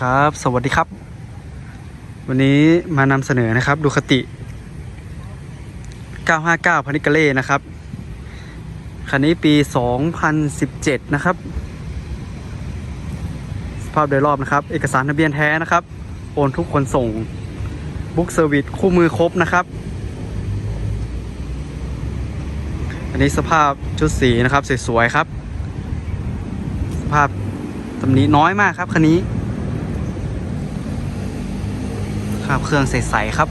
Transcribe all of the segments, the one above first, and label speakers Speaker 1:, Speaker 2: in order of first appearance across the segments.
Speaker 1: ครับ สวัสดีครับ วันนี้มานำเสนอนะครับดูคติ 959พานิกเล่นะครับ คันนี้ปี 2017 นะครับ สภาพโดยรอบนะครับ เอกสารทะเบียนแท้นะครับ โอนทุกคนส่ง บุ๊กเซอร์วิสคู่มือครบนะครับ อันนี้สภาพชุดสีนะครับ สวยๆครับ สภาพตำหนิน้อยมากครับคันนี้ ครับเครื่องใสๆครับ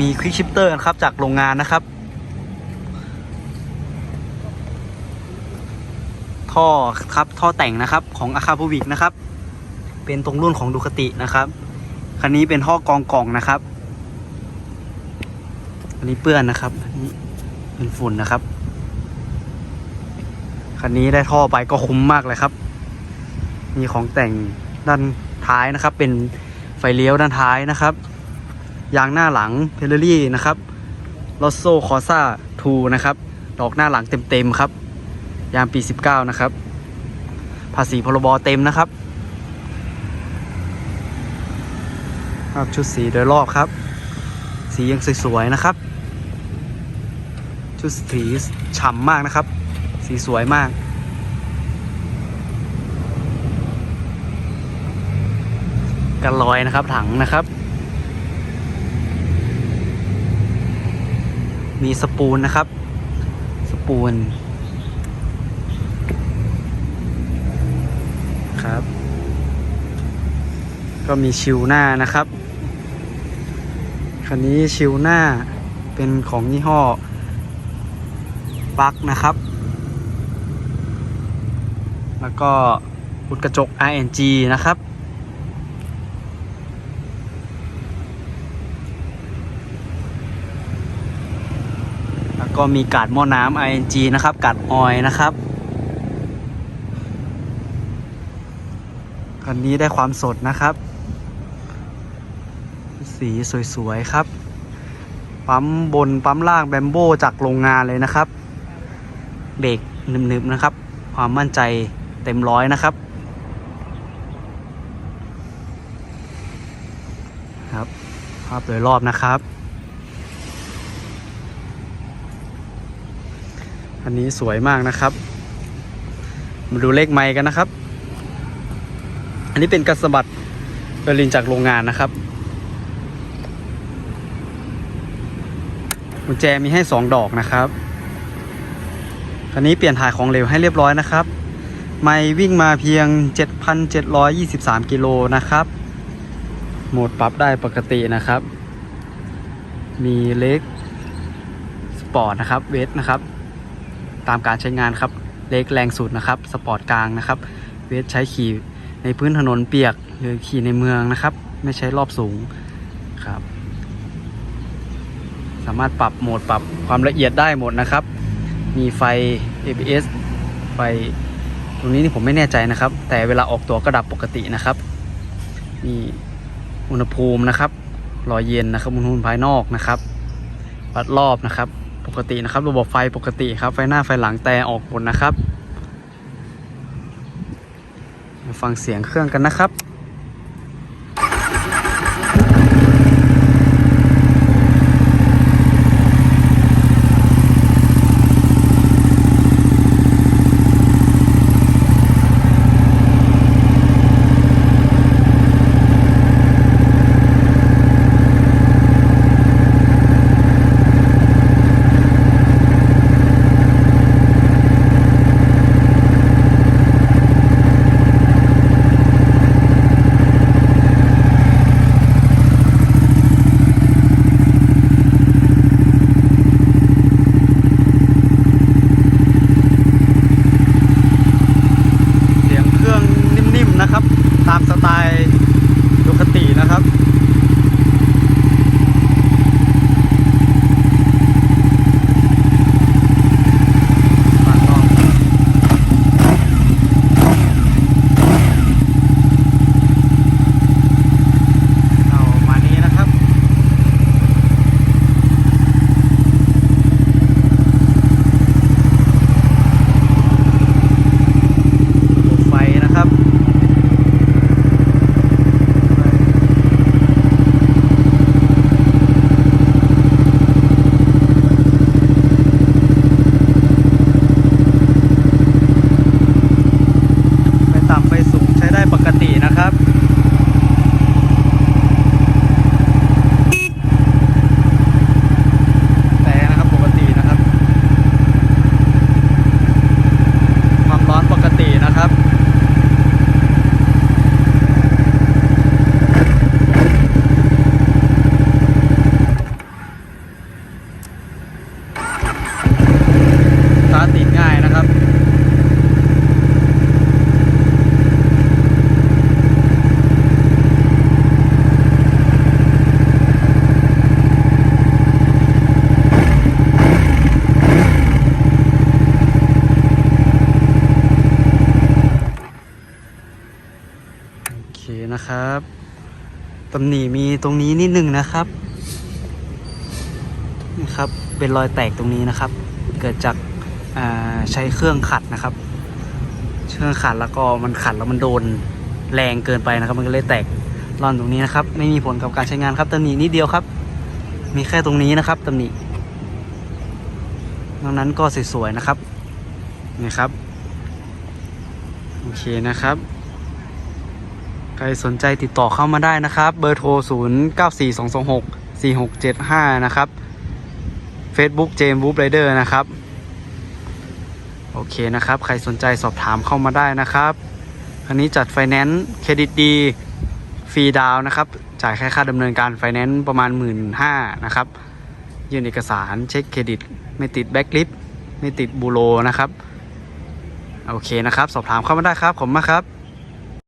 Speaker 1: มีควิกชิปเตอร์ครับจากโรงงานนะครับ ท่อครับท่อแต่งนะครับของอาคาพูวิกนะครับ เป็นตรงรุ่นของดูคตินะครับ คันนี้เป็นท่อกองกล่องนะครับ อันนี้เปื้อนนะครับอันนี้เป็นฝุ่นนะครับ คันนี้ได้ท่อไปก็คุ้มมากเลยครับ มีของแต่งด้านท้ายนะครับเป็น ไฟเลี้ยวด้านท้ายนะครับ ยางหน้าหลังเพลลี่นะครับลอสโซคอซ่า2นะครับ ดอกหน้าหลังเต็มๆครับ ยางปี 19 นะครับ ภาษีพรบเต็มนะครับครับชุดสีโดยรอบครับ สียังสวยๆนะครับ ชุดสีฉ่ำมากนะครับ สีสวยมาก กันลอยนะครับ ถังนะครับ มีสปูนนะครับ สปูน ครับ ก็มีชิวหน้านะครับ คันนี้ชิวหน้าเป็นของยี่ห้อปักนะครับ แล้วก็อุดกระจก ING นะครับ แล้ว ก็มีกาดหม้อน้ำ ING นะครับ กาดออยนะครับคันนี้ได้ความสดนะครับ สีสวยๆครับ ปั๊มบนปั๊มล่างแบมโบจากโรงงานเลยนะครับ เบรกหนึบๆนะครับ ความมั่นใจเต็มร้อยนะครับครับภาพโดยรอบนะครับ อันนี้สวยมากนะครับ มาดูเลขไมค์กันนะครับ อันนี้เป็นกระสบัดเบอร์ลินจากโรงงานนะครับกุญแจมีให้สองดอกนะครับคันนี้เปลี่ยนถ่ายของเหลวให้เรียบร้อยนะครับ ไม่วิ่งมาเพียง 7,723 กิโลนะครับ โหมดปรับได้ปกตินะครับ มีเล็กสปอร์ตนะครับ เวทนะครับ ตามการใช้งานครับ เล็กแรงสุดนะครับ สปอร์ตกลางนะครับ เวทใช้ขี่ในพื้นถนนเปียกหรือขี่ในเมืองนะครับ ไม่ใช้รอบสูงครับ สามารถปรับโหมดปรับความละเอียดได้หมดนะครับ มีไฟ ABS ไฟตรงนี้นี่ผมไม่แน่ใจนะครับ แต่เวลาออกตัวก็ดับปกตินะครับ มีอุณหภูมินะครับรอยเย็นนะครับอุณหภูมิภายนอกนะครับ วัดรอบนะครับ กตินะครับ ระบบไฟปกติครับ ไฟหน้าไฟหลังแต่ออกหมดนะครับ ฟังเสียงเครื่องกันนะครับ mantap นะครับตำหนิมีตรงนี้นิดนึงนะครับนี่ครับ เป็นรอยแตกตรงนี้นะครับ เกิดจากาใช้เครื่องขัดนะครับ เครื่องขัดแล้วก็มันขัดแล้วมันโดนแรงเกินไปนะครับ มันก็เลยแตกร่อนตรงนี้นะครับ ไม่มีผลกับการใช้งานครับตำหนินิดเดียวครับ มีแค่ตรงนี้นะครับตำหนิดังนั้นก็สวยๆนะครับนี่ครับโอเคนะครับ รสนใจติดต่อเข้ามาได้นะครับ เบอร์โทร 0 9 4 2 2 6 4 6 7 5 นะครับ Facebook เจมส์วูฟไรเดอร์นะครับ โอเคนะครับ ใครสนใจสอบถามเข้ามาได้นะครับอันนี้จัดไฟแนนซ์เครดิตดีฟรีดาวนะครับ จ่ายแค่ค่าดำเนินการไฟแนนซ์ประมาณ 1 5ื่นนะครับ ยื่นเอกสารเช็คเครดิต ไม่ติดแบ็กลิฟไม่ติดบูโรนะครับ โอเคนะครับ สอบถามเข้ามาได้ครับ ผมมาครับ